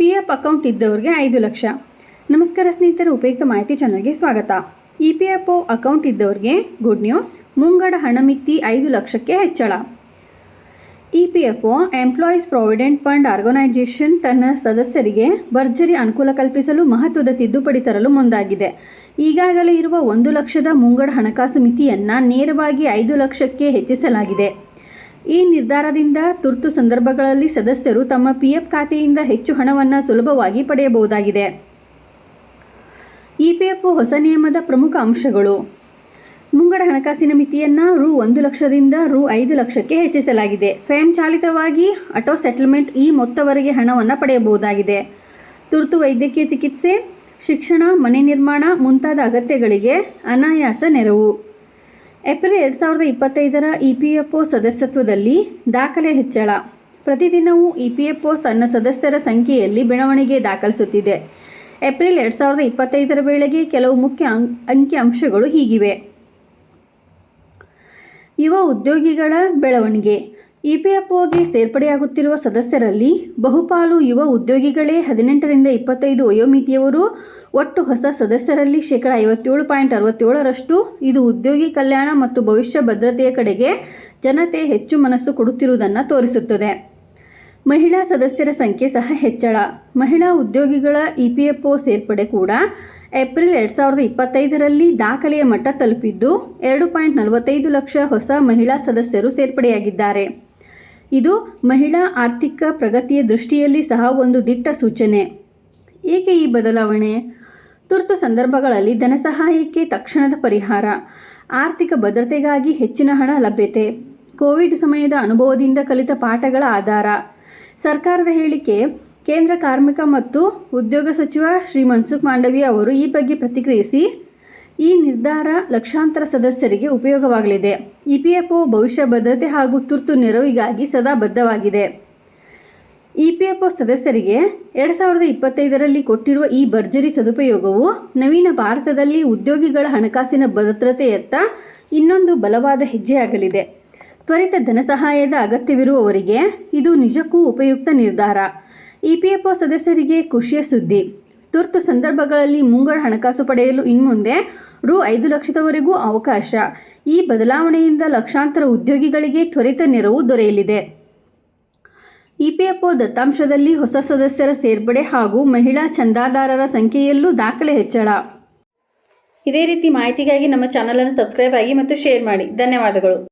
P F account ಇದ್ದವರಿಗೆ ಐದು ಲಕ್ಷ. ನಮಸ್ಕಾರ ಸ್ನೇಹಿತರ, ಉಪಯುಕ್ತ ಮಾಹಿತಿ ಚಾನಲ್ಗೆ ಸ್ವಾಗತ. E P F O account ಇದ್ದವರಿಗೆ ಗುಡ್ ನ್ಯೂಸ್, ಮುಂಗಡ ಹಣ ಮಿತಿ ಐದು ಲಕ್ಷಕ್ಕೆ ಹೆಚ್ಚಳ. E P F O employees provident fund organisation ತನ್ನ ಸದಸ್ಯರಿಗೆ ಭರ್ಜರಿ ಅನುಕೂಲ ಕಲ್ಪಿಸಲು ಮಹತ್ವದ ತಿದ್ದುಪಡಿ ತರಲು ಮುಂದಾಗಿದೆ. ಈಗಾಗಲೇ ಇರುವ ಒಂದು ಲಕ್ಷದ ಮುಂಗಡ ಹಣಕಾಸು ಮಿತಿಯನ್ನು ನೇರವಾಗಿ ಐದು ಲಕ್ಷಕ್ಕೆ ಹೆಚ್ಚಿಸಲಾಗಿದೆ. ಈ ನಿರ್ಧಾರದಿಂದ ತುರ್ತು ಸಂದರ್ಭಗಳಲ್ಲಿ ಸದಸ್ಯರು ತಮ್ಮ ಪಿಎಫ್ ಖಾತೆಯಿಂದ ಹೆಚ್ಚು ಹಣವನ್ನು ಸುಲಭವಾಗಿ ಪಡೆಯಬಹುದಾಗಿದೆ. ಇಪಿಎಫ್ ಹೊಸ ನಿಯಮದ ಪ್ರಮುಖ ಅಂಶಗಳು. ಮುಂಗಡ ಹಣಕಾಸಿನ ಮಿತಿಯನ್ನು ರು ಒಂದು ಲಕ್ಷದಿಂದ ರು ಐದು ಲಕ್ಷಕ್ಕೆ ಹೆಚ್ಚಿಸಲಾಗಿದೆ. ಸ್ವಯಂಚಾಲಿತವಾಗಿ ಆಟೋ ಸೆಟಲ್ಮೆಂಟ್ ಈ ಮೊತ್ತವರೆಗೆ ಹಣವನ್ನು ಪಡೆಯಬಹುದಾಗಿದೆ. ತುರ್ತು ವೈದ್ಯಕೀಯ ಚಿಕಿತ್ಸೆ, ಶಿಕ್ಷಣ, ಮನೆ ನಿರ್ಮಾಣ ಮುಂತಾದ ಅಗತ್ಯಗಳಿಗೆ ಅನಾಯಾಸ ನೆರವು. ಏಪ್ರಿಲ್ ಎರಡು ಸಾವಿರದ ಇಪ್ಪತ್ತೈದರ ಇ ಪಿ ಎಫ್ ಒ ಸದಸ್ಯತ್ವದಲ್ಲಿ ದಾಖಲೆ ಹೆಚ್ಚಳ. ಪ್ರತಿದಿನವೂ ಇ ಪಿ ಎಫ್ ಒ ತನ್ನ ಸದಸ್ಯರ ಸಂಖ್ಯೆಯಲ್ಲಿ ಬೆಳವಣಿಗೆ ದಾಖಲಿಸುತ್ತಿದೆ. ಏಪ್ರಿಲ್ ಎರಡು ಸಾವಿರದ ಇಪ್ಪತ್ತೈದರ ವೇಳೆಗೆ ಕೆಲವು ಮುಖ್ಯ ಅಂಕಿ ಅಂಶಗಳು ಹೀಗಿವೆ. ಯುವ ಉದ್ಯೋಗಿಗಳ ಬೆಳವಣಿಗೆ. ಇ ಪಿ ಎಫ್ ಒಗೆ ಸೇರ್ಪಡೆಯಾಗುತ್ತಿರುವ ಸದಸ್ಯರಲ್ಲಿ ಬಹುಪಾಲು ಯುವ ಉದ್ಯೋಗಿಗಳೇ ಹದಿನೆಂಟರಿಂದ ಇಪ್ಪತ್ತೈದು ವಯೋಮಿತಿಯವರು. ಒಟ್ಟು ಹೊಸ ಸದಸ್ಯರಲ್ಲಿ ಶೇಕಡ ಐವತ್ತೇಳು ಪಾಯಿಂಟ್ ಅರವತ್ತೇಳರಷ್ಟು. ಇದು ಉದ್ಯೋಗಿ ಕಲ್ಯಾಣ ಮತ್ತು ಭವಿಷ್ಯ ಭದ್ರತೆಯ ಕಡೆಗೆ ಜನತೆ ಹೆಚ್ಚು ಮನಸ್ಸು ಕೊಡುತ್ತಿರುವುದನ್ನು ತೋರಿಸುತ್ತದೆ. ಮಹಿಳಾ ಸದಸ್ಯರ ಸಂಖ್ಯೆ ಸಹ ಹೆಚ್ಚಳ. ಮಹಿಳಾ ಉದ್ಯೋಗಿಗಳ ಇ ಪಿ ಎಫ್ ಒ ಸೇರ್ಪಡೆ ಕೂಡ ಏಪ್ರಿಲ್ ಎರಡು ಸಾವಿರದ ಇಪ್ಪತ್ತೈದರಲ್ಲಿ ದಾಖಲೆಯ ಮಟ್ಟ ತಲುಪಿದ್ದು, ಎರಡು ಪಾಯಿಂಟ್ ನಲವತ್ತೈದು ಲಕ್ಷ ಹೊಸ ಮಹಿಳಾ ಸದಸ್ಯರು ಸೇರ್ಪಡೆಯಾಗಿದ್ದಾರೆ. ಇದು ಮಹಿಳಾ ಆರ್ಥಿಕ ಪ್ರಗತಿಯ ದೃಷ್ಟಿಯಲ್ಲಿ ಸಹ ಒಂದು ದಿಟ್ಟ ಸೂಚನೆ. ಏಕೆ ಈ ಬದಲಾವಣೆ? ತುರ್ತು ಸಂದರ್ಭಗಳಲ್ಲಿ ಧನಸಹಾಯಕ್ಕೆ ತಕ್ಷಣದ ಪರಿಹಾರ, ಆರ್ಥಿಕ ಭದ್ರತೆಗಾಗಿ ಹೆಚ್ಚಿನ ಹಣ ಲಭ್ಯತೆ, ಕೋವಿಡ್ ಸಮಯದ ಅನುಭವದಿಂದ ಕಲಿತ ಪಾಠಗಳ ಆಧಾರ. ಸರ್ಕಾರದ ಹೇಳಿಕೆ, ಕೇಂದ್ರ ಕಾರ್ಮಿಕ ಮತ್ತು ಉದ್ಯೋಗ ಸಚಿವ ಶ್ರೀ ಮನ್ಸುಖ್ ಮಾಂಡವಿ ಅವರು ಈ ಬಗ್ಗೆ ಪ್ರತಿಕ್ರಿಯಿಸಿ ಈ ನಿರ್ಧಾರ ಲಕ್ಷಾಂತರ ಸದಸ್ಯರಿಗೆ ಉಪಯೋಗವಾಗಲಿದೆ. ಇಪಿಎಫ್ಒ ಭವಿಷ್ಯ ಭದ್ರತೆ ಹಾಗೂ ತುರ್ತು ನೆರವಿಗಾಗಿ ಸದಾ ಬದ್ಧವಾಗಿದೆ. ಇಪಿಎಫ್ಒ ಸದಸ್ಯರಿಗೆ ಎರಡು ಸಾವಿರದ ಇಪ್ಪತ್ತೈದರಲ್ಲಿ ಕೊಟ್ಟಿರುವ ಈ ಭರ್ಜರಿ ಸದುಪಯೋಗವು ನವೀನ ಭಾರತದಲ್ಲಿ ಉದ್ಯೋಗಿಗಳ ಹಣಕಾಸಿನ ಭದ್ರತೆಯತ್ತ ಇನ್ನೊಂದು ಬಲವಾದ ಹೆಜ್ಜೆಯಾಗಲಿದೆ. ತ್ವರಿತ ಧನಸಹಾಯದ ಅಗತ್ಯವಿರುವವರಿಗೆ ಇದು ನಿಜಕ್ಕೂ ಉಪಯುಕ್ತ ನಿರ್ಧಾರ. ಇಪಿಎಫ್ಒ ಸದಸ್ಯರಿಗೆ ಖುಷಿಯ ಸುದ್ದಿ. ತುರ್ತು ಸಂದರ್ಭಗಳಲ್ಲಿ ಮುಂಗಡ ಹಣಕಾಸು ಪಡೆಯಲು ಇನ್ಮುಂದೆ ರು ಐದು ಲಕ್ಷದವರೆಗೂ ಅವಕಾಶ. ಈ ಬದಲಾವಣೆಯಿಂದ ಲಕ್ಷಾಂತರ ಉದ್ಯೋಗಿಗಳಿಗೆ ತ್ವರಿತ ನೆರವು ದೊರೆಯಲಿದೆ. ಇಪಿಎಫ್ಒ ದತ್ತಾಂಶದಲ್ಲಿ ಹೊಸ ಸದಸ್ಯರ ಸೇರ್ಪಡೆ ಹಾಗೂ ಮಹಿಳಾ ಚಂದಾದಾರರ ಸಂಖ್ಯೆಯಲ್ಲೂ ದಾಖಲೆ ಹೆಚ್ಚಳ. ಇದೇ ರೀತಿ ಮಾಹಿತಿಗಾಗಿ ನಮ್ಮ ಚಾನಲನ್ನು ಸಬ್ಸ್ಕ್ರೈಬ್ ಆಗಿ ಮತ್ತು ಶೇರ್ ಮಾಡಿ. ಧನ್ಯವಾದಗಳು.